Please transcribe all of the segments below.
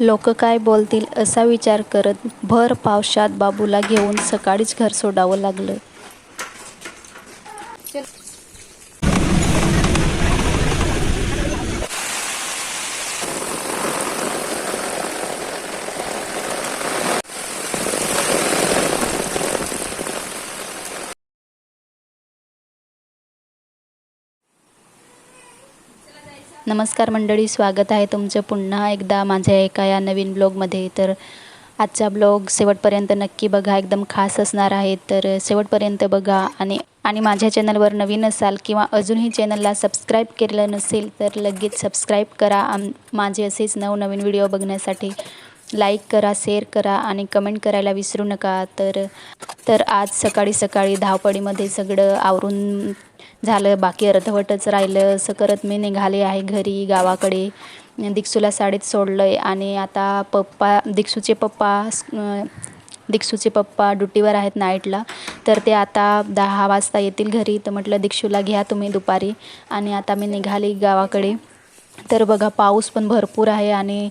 लोक काय बोलतील असा विचार करत भर पावसात बाबूला घेऊन सकाळीच घर सोडावं लागलं. नमस्कार मंडळी स्वागत आहे तुमचं पुन्हा एकदा माझ्या एका या नवीन ब्लॉगमध्ये. तर आजचा ब्लॉग शेवटपर्यंत नक्की बघा एकदम खास असणार आहे. तर शेवटपर्यंत बघा आणि आणि माझ्या चॅनलवर नवीन असाल किंवा अजूनही चॅनलला सबस्क्राईब केलं नसेल तर लगेच सबस्क्राईब करा. आम माझे असेच नवनवीन व्हिडिओ बघण्यासाठी लाईक करा शेअर करा आणि कमेंट करायला विसरू नका. तर तर आज सकाळी सकाळी धावपळीमध्ये सगळं आवरून झालं बाकी अर्धवटच राहिलं. असं करत मी निघाले आहे घरी गावाकडे. दिक्सूला शाळेत सोडलं आहे आणि आता पप्पा दीक्षूचे पप्पा दिक्षूचे पप्पा ड्युटीवर आहेत नाईटला. तर ते आता दहा वाजता येतील घरी. तर म्हटलं दीक्षूला घ्या तुम्ही दुपारी. आणि आता मी निघाली गावाकडे. तर बघा पाऊस पण भरपूर आहे आणि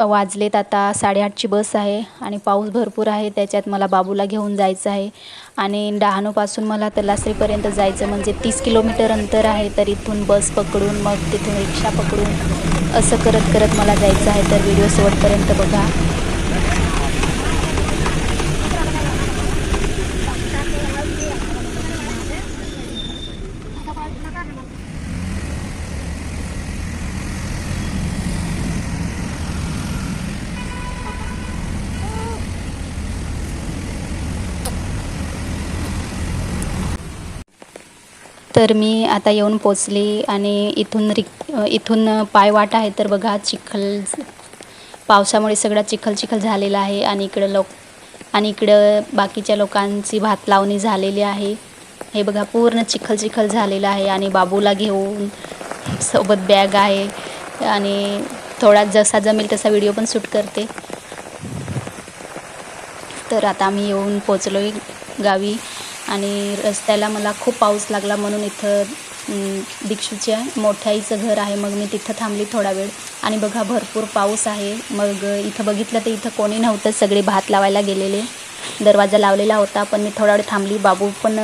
वाजलेत आता साडेआठची बस आहे आणि पाऊस भरपूर आहे. त्याच्यात मला बाबूला घेऊन जायचं आहे आणि डहाणूपासून मला तलासरीपर्यंत जायचं म्हणजे तीस किलोमीटर अंतर आहे. तर इथून बस पकडून मग तिथून रिक्षा पकडून असं करत करत मला जायचं आहे. तर व्हिडिओ शेवटपर्यंत बघा. तर मी आता येऊन पोचली आणि इथून रिक इथून पायवाट आहे तर बघा चिखल पावसामुळे सगळा चिखल चिखल झालेला आहे आणि इकडं लोक आणि इकडं बाकीच्या लोकांची भात लावणी झालेली आहे. हे बघा पूर्ण चिखल चिखल झालेलं आहे आणि बाबूला घेऊन सोबत बॅग आहे आणि थोडा जसा जमेल तसा व्हिडिओ पण शूट करते. तर आता आम्ही येऊन पोचलो आहे गावी. आणि रस्त्याला मला खूप पाऊस लागला म्हणून इथं दीक्षूच्या मोठ्या आईचं घर आहे. मग मी तिथं थांबली थोडा वेळ. आणि बघा भरपूर पाऊस आहे. मग इथं बघितलं तर इथं कोणी नव्हतं. सगळे भात लावायला गेलेले. दरवाजा लावलेला होता पण मी थोडा वेळ थांबली. बाबू पण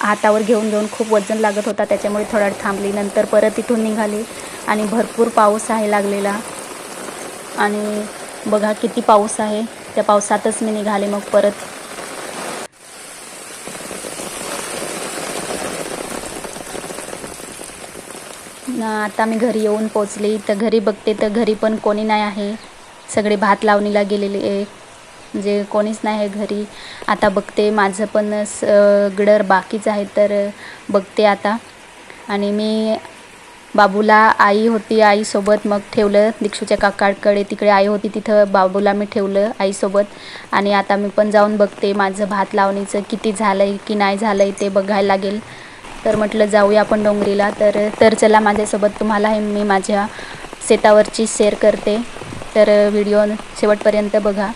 हातावर घेऊन घेऊन खूप वजन लागत होता. त्याच्यामुळे थोडा वेळ थांबली. नंतर परत इथून निघाली. आणि भरपूर पाऊस आहे लागलेला. आणि बघा किती पाऊस आहे. त्या पावसातच मी निघाले. मग परत आता मी घरी येऊन पोचले तर घरी बघते तर घरी पण कोणी नाही आहे. सगळे भात लावणीला गेलेले आहे. म्हणजे कोणीच नाही आहे घरी. आता बघते माझं पण सगळं बाकीच आहे तर बघते आता. आणि मी बाबूला आई होती आईसोबत मग ठेवलं. दीक्षूच्या काकाकडे तिकडे आई होती तिथं बाबूला मी ठेवलं आईसोबत. आणि आता मी पण जाऊन बघते माझं भात लावणीचं किती झालं आहे की नाही झालं आहे ते बघायला लागेल. तर म्हटलं जाऊया आपण डोंगरीला. तर तर चला माझ्यासोबत तुम्हाला हे मी माझ्या शेतावरची शेअर करते. तर व्हिडिओ शेवटपर्यंत बघा.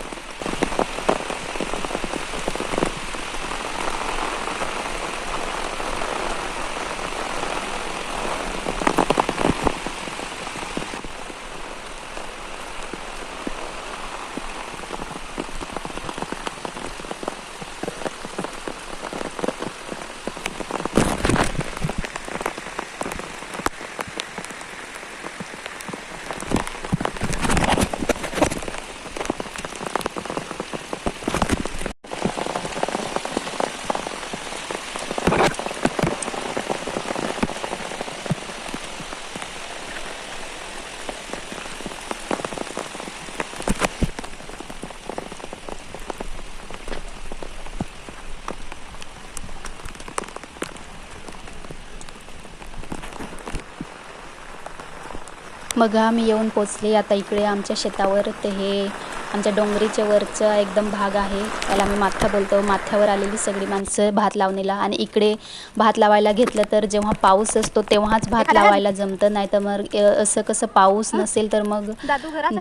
बघा मी येऊन पोचले. आता इकडे आमच्या शेतावर ते हे आमच्या डोंगरीच्या वरचा एकदम भाग आहे. त्याला मी माथा बोलतो. माथ्यावर आलेली सगळी माणसं भात लावणीला. आणि इकडे भात लावायला घेतलं तर जेव्हा पाऊस असतो तेव्हाच भात लावायला जमतं. नाही तर मग असं कसं पाऊस नसेल तर मग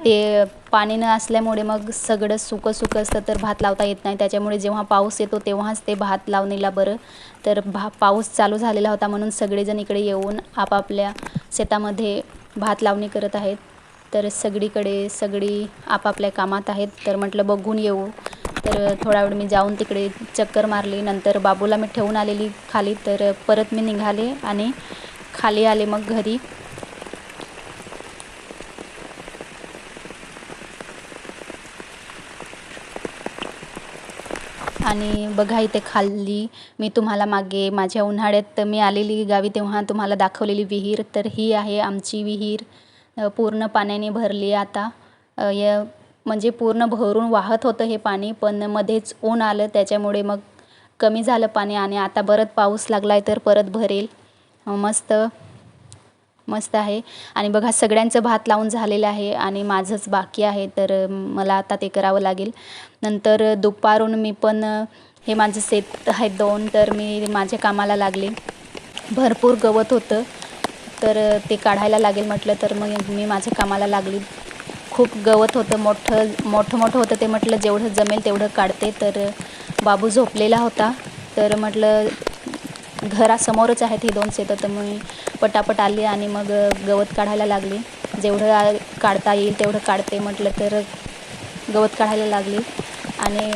ते पाणी न असल्यामुळे मग सगळं सुकं सुकं असतं तर भात लावता येत नाही. त्याच्यामुळे जेव्हा पाऊस येतो तेव्हाच ते भात लावणीला बरं. तर भा पाऊस चालू झालेला होता म्हणून सगळेजण इकडे येऊन आपापल्या शेतामध्ये भात लावणी करत आहेत. तर सगळीकडे सगळी आपापल्या कामात आहेत. तर म्हटलं बघून येऊ. तर थोडा वेळ मी जाऊन तिकडे चक्कर मारली. नंतर बाबूला मी ठेवून आलेली खाली. तर परत मी निघाले आणि खाली आले मग घरी. आणि बघा इथे खाल्ली. मी तुम्हाला मागे माझ्या उन्हाळ्यात मी आलेली गावी तेव्हा तुम्हाला दाखवलेली विहीर. तर ही आहे आमची विहीर. पूर्ण पाण्याने भरली आहे आता. या य म्हणजे पूर्ण भरून वाहत होतं हे पाणी पण मध्येच ऊन आलं. त्याच्यामुळे मग कमी झालं पाणी आणि आता परत पाऊस लागला आहे तर परत भरेल. मस्त मस्त आहे. आणि बघा सगळ्यांचं भात लावून झालेलं आहे आणि माझंच बाकी आहे. तर मला आता ते करावं लागेल. नंतर दुपारून मी पण हे माझं शेत आहेत दोन तर मी माझ्या कामाला लागले. भरपूर गवत होतं तर ते काढायला लागेल म्हटलं तर मग मी माझ्या कामाला लागली. खूप गवत होतं मोठं मोठं मोठं होतं ते म्हटलं जेवढं जमेल तेवढं काढते. तर बाबू झोपलेला होता तर म्हटलं घरासमोरच आहेत ही दोन शेतं तर मी पटापट आली आणि मग गवत काढायला लागली. जेवढं काढता येईल तेवढं काढते म्हटलं तर गवत काढायला लागली. आणि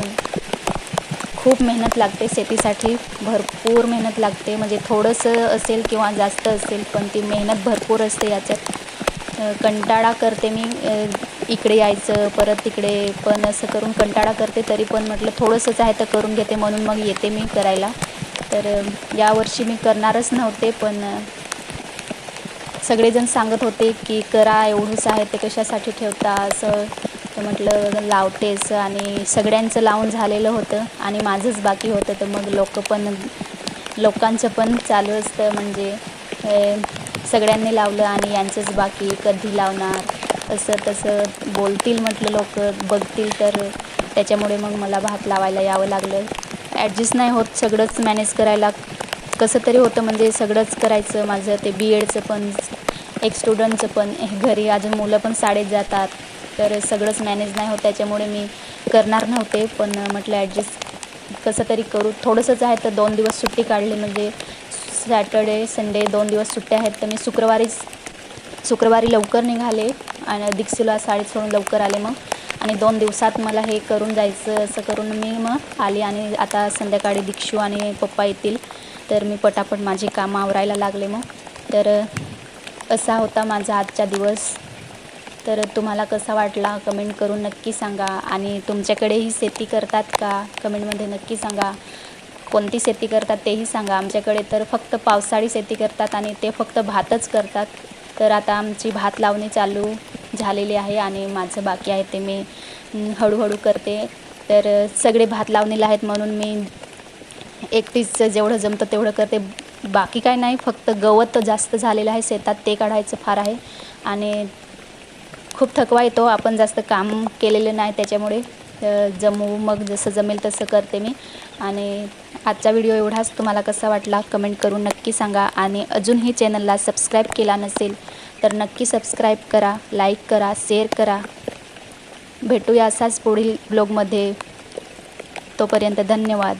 खूप मेहनत लागते शेतीसाठी भरपूर मेहनत लागते. म्हणजे थोडंसं असेल किंवा जास्त असेल पण ती मेहनत भरपूर असते याच्यात. कंटाळा करते मी. इकडे यायचं परत तिकडे पण असं करून कंटाळा करते तरी पण म्हटलं थोडंसंच आहे तर करून घेते म्हणून मग येते मी करायला. तर यावर्षी मी करणारच नव्हते पण सगळेजण सांगत होते की करा एवढंच आहे ते कशासाठी ठेवता असं तर म्हटलं लावतेच आणि सगळ्यांचं लावून झालेलं होतं आणि माझंच बाकी होतं. तर मग लोक पण लोकांचं पण चालू असतं म्हणजे सगळ्यांनी लावलं आणि यांचंच बाकी कधी लावणार? असं तसं बोलतील म्हटलं लोक बघतील तर त्याच्यामुळे मग मला भात लावायला यावं लागलं. ॲडजस्ट नाही होत सगळंच मॅनेज करायला कसं तरी होतं म्हणजे सगळंच करायचं माझं ते बी एडचं पण एक स्टुडंटचं पण घरी अजून मुलं पण शाळेत जातात. तर सगळंच मॅनेज नाही होत त्याच्यामुळे मी करणार नव्हते. पण म्हटलं ॲडजस्ट कसं तरी करू. थोडंसंच आहे तर दोन दिवस सुट्टी काढली. म्हणजे सॅटर्डे संडे दोन दिवस सुट्ट्या आहेत. तर मी शुक्रवारीच शुक्रवारी लवकर निघाले. आणि दीक्षूला शाळेत सोडून लवकर आले मग. आणि दोन दिवसात मला हे करून जायचं असं करून मी मग आली. आणि आता संध्याकाळी दीक्षू आणि पप्पा येतील. तर मी पटापट माझी कामं आवरायला लागले मग. तर असा होता माझा आजचा दिवस. तर तुम्हाला कसा वाटला? कमेंट करून नक्की सांगा. आणि तुमच्याकडेही शेती करतात का? कमेंटमध्ये नक्की सांगा. कोणती शेती करतात तेही सांगा. आमच्याकडे तर फक्त पावसाळी शेती करतात आणि ते फक्त भातच करतात. तर आता आमची भात लावणी चालू झालेली आहे आणि माझं बाकी आहे ते मी हळूहळू करते. तर सगळे भात लावणीला आहेत म्हणून मी एकटीच जेवढं जमतं तेवढं करते. बाकी काय नाही. फक्त गवत जास्त झालेलं आहे. शेतात ते काढायचं फार आहे. आणि खूप थकवा येतो आपण जास्त काम केलेलं नाही त्याच्यामुळे. जमू मग जसं जमेल तसं करते मी. आणि आजचा व्हिडिओ एवढाच. तुम्हाला कसा वाटला कमेंट करून नक्की सांगा. आणि अजूनही चॅनलला सबस्क्राईब केला नसेल तर नक्की सबस्क्राईब करा लाईक करा शेअर करा. भेटूया असाच पुढील ब्लॉगमध्ये. तोपर्यंत धन्यवाद.